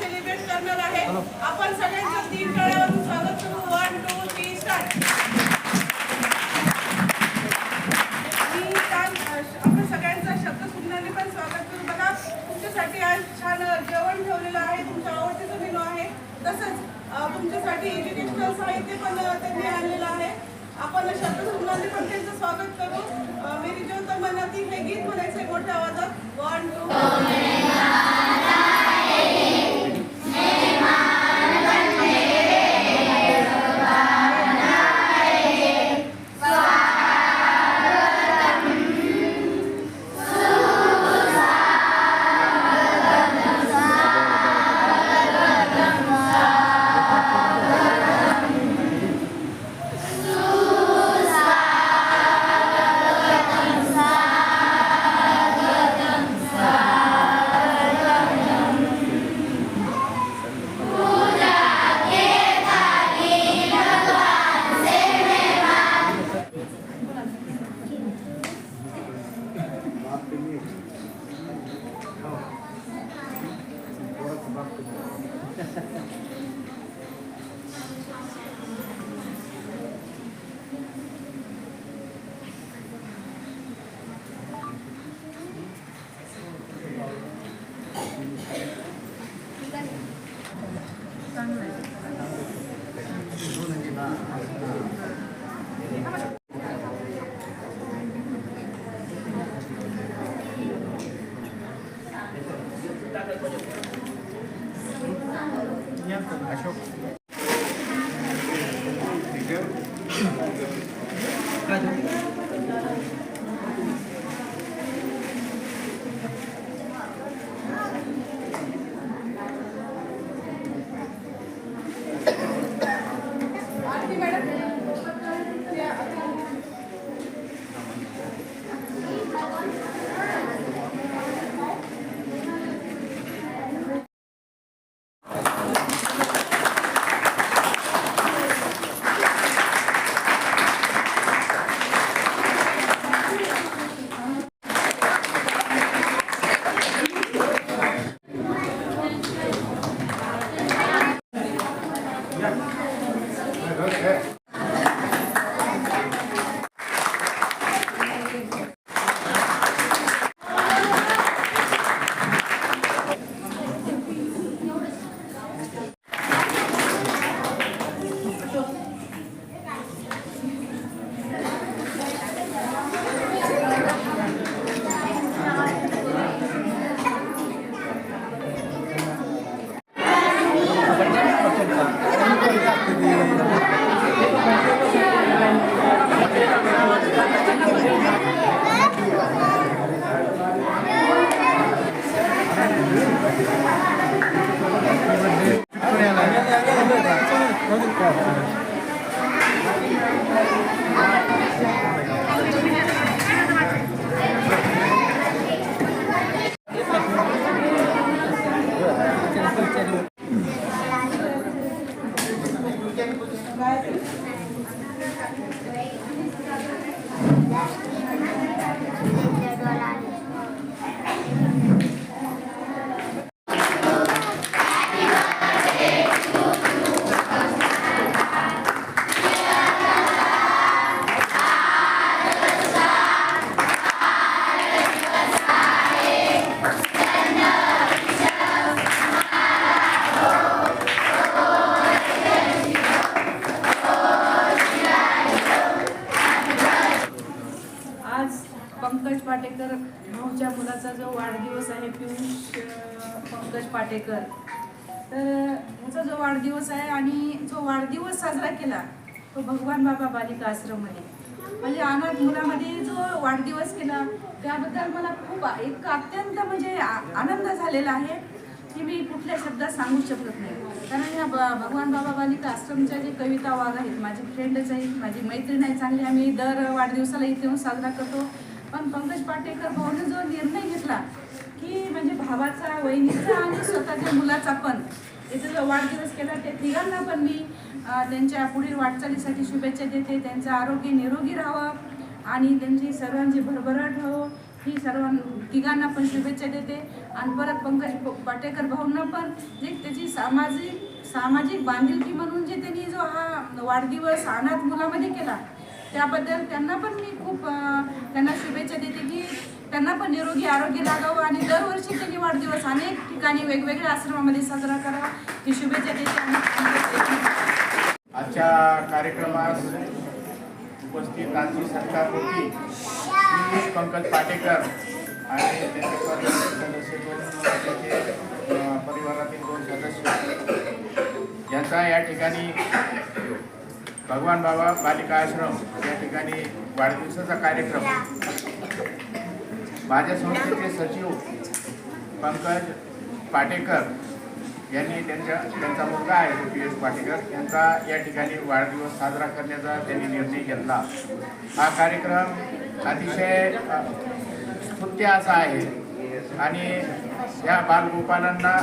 Celebrate करणार आहे. आपण सगळ्यांचं तीन कळ्यावरून स्वागत करू. वन टू थ्री स्टार्ट आणि छान आपण सगळ्यांचं शब्दसुमनाने पण स्वागत करू. बघा तुमच्यासाठी आज छान जेवण ठेवलेलं आहे. तुमच्या आवडतीचं मेनू आहे. तसंच तुमच्यासाठी एज्युकेशनल साहित्य पण त्यांनी आणलेलं आहे. आपण शब्दसुमनाने पण त्यांचं स्वागत करू. मेरी ज्योत मनाती हे गीत म्हणायचं मोठ्या आवाजात. One two Нет, а что? तर भाऊच्या मुलाचा जो वाढदिवस आहे पियुष पंकज पाटेकर तर ह्याचा जो वाढदिवस आहे आणि जो वाढदिवस साजरा केला तो भगवान बाबा बालिका आश्रममध्ये. म्हणजे अनाथ मुलामध्ये जो वाढदिवस केला त्याबद्दल मला खूप एक अत्यंत म्हणजे आ- आनंद झालेला आहे की मी कुठल्या शब्दात सांगू शकत नाही. कारण या भगवान बाबा बालिका आश्रमच्या जे कविता वाघ आहेत माझी फ्रेंडच आहेत माझी मैत्रीण आहे चांगली आम्ही दर वाढदिवसाला इथे येऊन साजरा करतो. पण पंकज पाटेकर भाऊने जो निर्णय घेतला की म्हणजे भावाचा वहिनीचा आणि स्वतःच्या मुलाचा पण इथे जो वाढदिवस केला त्या तिघांना पण मी त्यांच्या पुढील वाटचालीसाठी शुभेच्छा देते. त्यांचं आरोग्य निरोगी राहावं आणि त्यांची सर्वांची भरभराट हो ही सर्व तिघांना पण शुभेच्छा देते. आणि परत पंकज पाटेकर भाऊंना पण जे त्याची सामाजिक सामाजिक बांधिलकी म्हणून जे त्यांनी जो हा वाढदिवस अनाथ मुलामध्ये केला त्याबद्दल त्यांना पण मी खूप त्यांना शुभेच्छा देते की त्यांना पण निरोगी आरोग्य लागावं आणि दरवर्षी त्यांनी वाढदिवस अनेक ठिकाणी वेगवेगळ्या आश्रमामध्ये साजरा करावा ही शुभेच्छा देते आजच्या कार्यक्रमास उपस्थित आमची सरकार होती पंकज पाटेकर आणि त्यांचे सदस्य दोन त्याचे परिवारातील दोन सदस्य. यांचा या ठिकाणी भगवान बाबा बालिका आश्रम या ठिकाणी वाढदिवसाचा कार्यक्रम. माझ्या संस्थेचे सचिव पंकज पाटेकर यांनी त्यांच्या त्यांचा मुलगा आहे तो एस पाटेकर. यांचा या ठिकाणी वाढदिवस साजरा करण्याचा त्यांनी निर्णय घेतला. हा कार्यक्रम अतिशय स्फूर्त्य स्तुत्य असा आहे. आणि या बालगोपालांना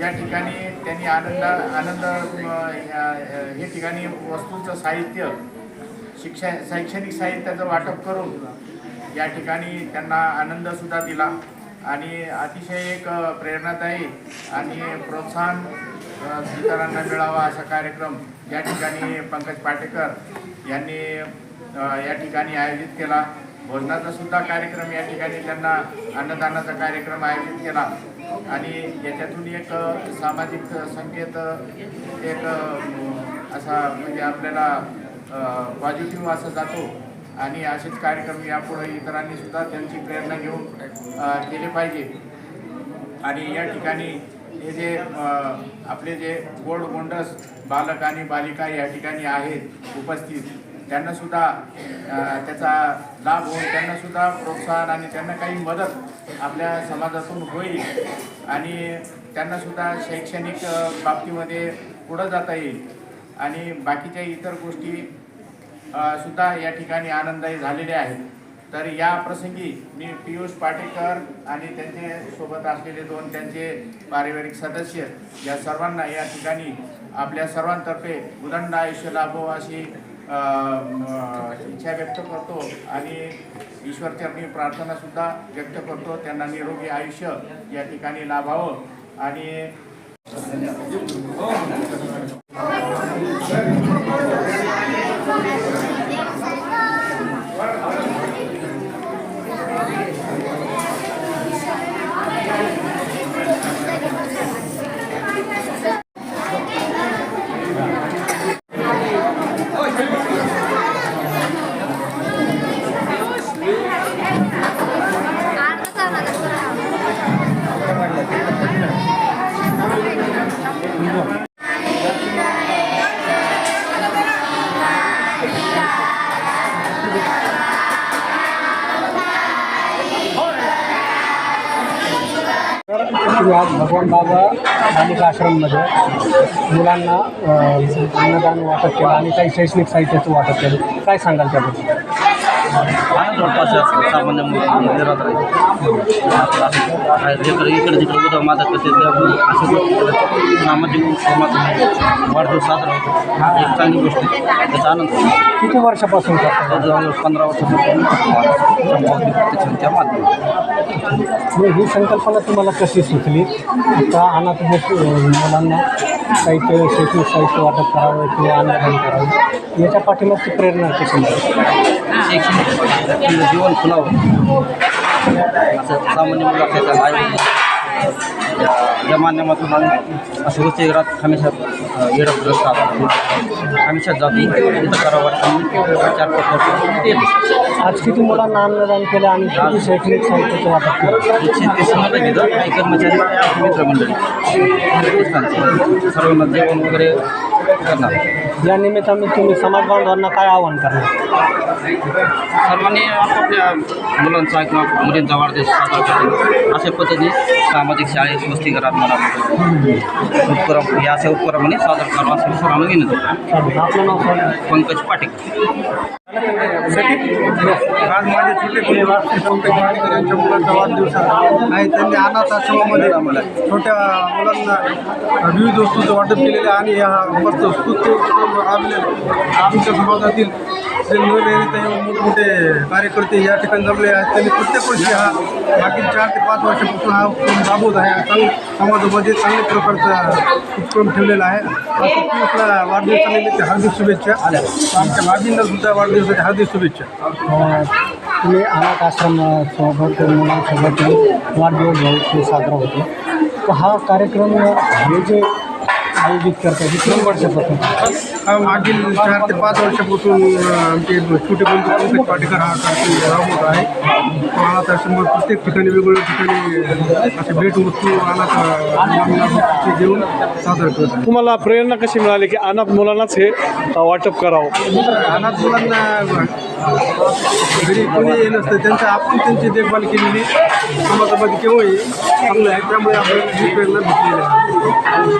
या ठिकाणी त्यांनी आनंद आनंद हे ठिकाणी वस्तूंचं साहित्य शिक्षा शैक्षणिक साहित्याचं वाटप करून या ठिकाणी त्यांना आनंदसुद्धा दिला. आणि अतिशय एक प्रेरणादायी आणि प्रोत्साहन इतरांना मिळावा असा कार्यक्रम या ठिकाणी पंकज पाटेकर यांनी या ठिकाणी आयोजित केला. भोजनाचा सुद्धा कार्यक्रम या ठिकाणी त्यांना अन्नदानाचा कार्यक्रम आयोजित केला. आणि याच्यातून एक सामाजिक संकेत एक असा म्हणजे आपल्याला पॉझिटिव्ह असा जातो. आणि असेच कार्यक्रम यापुढे इतरांनी सुद्धा त्यांची प्रेरणा घेऊन केले पाहिजे. आणि या ठिकाणी हे जे आपले जे गोड गोंडस बालक आणि बालिका या ठिकाणी आहेत उपस्थित त्यांनासुद्धा त्याचा लाभ होऊन त्यांना सुद्धा प्रोत्साहन आणि त्यांना काही मदत आपल्या समाजातून होईल. आणि त्यांना सुद्धा शैक्षणिक बाबतीमध्ये पुढं जाता येईल. आणि बाकीच्या इतर गोष्टी सुद्धा या ठिकाणी आनंददायी झालेल्या आहेत. तर या प्रसंगी मी पियुष पाटेकर आणि त्यांचे सोबत असलेले दोन त्यांचे पारिवारिक सदस्य या सर्वांना या ठिकाणी आपल्या सर्वांतर्फे उदंड आयुष्य लाभो अशी इच्छा व्यक्त करतो आणि ईश्वरचरणी प्रार्थनासुद्धा व्यक्त करतो. त्यांना निरोगी आयुष्य या ठिकाणी लाभावं आणि की आज भगवान बाबा बालिका आश्रममध्ये. मुलांना अन्नदान वाटप केलं आणि काही शैक्षणिक साहित्याचं वाटप केलं. काय सांगाल त्याबद्दल? सामान्य राहते इकडे इकडे तिकडे उद्या माझा असं सामाजिक समाज वाढदिवस साजरा होतो एक चांगली गोष्ट. त्याचा आनंद. किती वर्षापासून जवळजवळ पंधरा वर्षापासून त्या ही संकल्पना तुम्हाला कशी सुचली आता अनाथ मुलांना साहित्य शैक्षणिक साहित्य वाटप करावं किंवा अन्नदान करावं याच्या पाठीमागची प्रेरणा कशी? शैक्षणिक जीवन असं सामान्य मुलं असतात आई या- माध्यमातून आम्ही असं घरात हमेशा येडत असतात हमेशा जातो इथं करावं वाटतं चार पाच वर्ष येतो आज किती मुलांना अन्नदान केलं आणि किती शैक्षणिक साहित्याचं वाटप एकशे तीस मुलं घेतात काही कर्मचारी आणि मित्रमंडळी. सर्वांना जेवण वगैरे करणार. या निमित्ताने तुम्ही समाज बांधवांना काय आवाहन करणार? सर्वांनी आपापल्या मुलांचा किंवा मुलींचा वाढदिवस साजरा करतो अशा पद्धतीने सामाजिक शाळेत वसतिगृहात म्हणा उपक्रम हे असे उपक्रमाने सादर करावा असं सर्वांना विनंती. आपलं नाव सांगा. पंकज पाटील. आज माझे छोटे पंकज वाडेकर यांच्या मुलाचा वाढदिवस आहे. आणि त्यांनी अनाथ आश्रमामध्ये छोट्या मुलांना विविध वस्तूंचं वाटप केलेलं आहे आणि या मस्त स्तुत्य नवनिर्मित मोठमोठे कार्यकर्ते या जमले प्रत्येक वर्षी हा चार ते पाच वर्षापासून हा उपक्रम राबवत आहे चांगला समाजामध्ये चांगल्या प्रकारचा उपक्रम ठेवलेला आहे हार्दिक शुभेच्छा? आमच्या वाढदिवसाच्या हार्दिक शुभेच्छा। तुम्ही अनाथ आश्रमासोबत मुलांसोबत वाढदिवस साजरा हा कार्यक्रम हे जे आयोजित करतात हे तीन वर्षापासून. हा मागील चार ते पाच वर्षापासून आमचे छोटे बंधू पंकज पाटेकर हा कार्यक्रम राबवत आहे. अनाथ आश्रमात प्रत्येक ठिकाणी वेगवेगळ्या ठिकाणी असे भेटवस्तू अनाथ मुलांना देऊन साजरा करत. आहे तुम्हाला प्रेरणा कशी मिळाली की अनाथ मुलांनाच हे वाटप करावं? अनाथ मुलांना घरी कोणी नसतं त्यांचं आपण त्यांची देखभाल केलेली समाजामध्ये केव्हाही चांगलं आहे त्यामुळे आपल्याला ही प्रेरणा भेटलेली आहे.